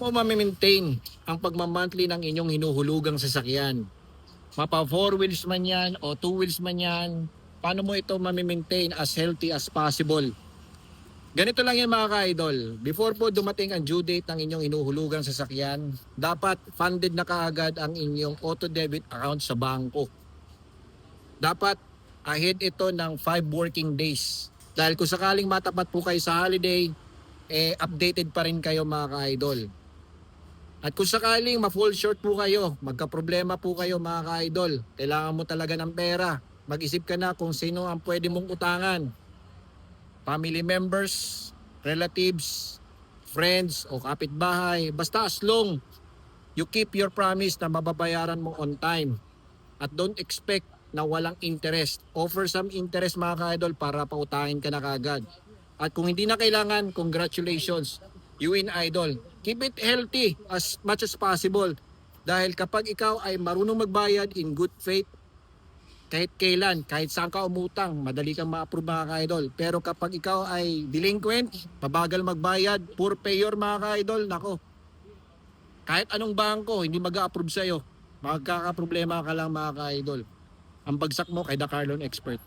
mo mamimaintain ang pagmamonthly ng inyong hinuhulugang sasakyan? Mapa 4 wheels man yan o 2 wheels man yan, paano mo ito mamimaintain as healthy as possible? Ganito lang yan mga ka-idol. Before po dumating ang due date ng inyong hinuhulugang sasakyan, dapat funded na kaagad ang inyong auto-debit account sa bangko. Dapat ahead ito ng 5 working days. Dahil kung sakaling matapat po kayo sa holiday, eh updated pa rin kayo mga ka-idol. At kung sakaling ma-fall short po kayo, magka-problema po kayo mga ka-idol, kailangan mo talaga ng pera. Mag-isip ka na kung sino ang pwede mong utangan. Family members, relatives, friends o kapitbahay. Basta as long you keep your promise na mababayaran mo on time. At don't expect na walang interest. Offer some interest mga ka-idol para pautangin ka na kagad. At kung hindi na kailangan, congratulations. You win idol. Keep it healthy as much as possible. Dahil kapag ikaw ay marunong magbayad in good faith, kahit kailan, kahit saan ka umutang, madali kang ma-approve mga ka-idol. Pero kapag ikaw ay delinquent, mabagal magbayad, poor payer mga ka-idol, nako. Kahit anong bangko, hindi mag-approve sa'yo. Magkakaproblema ka lang mga ka-idol. Ang bagsak mo kay The Carlon Expert.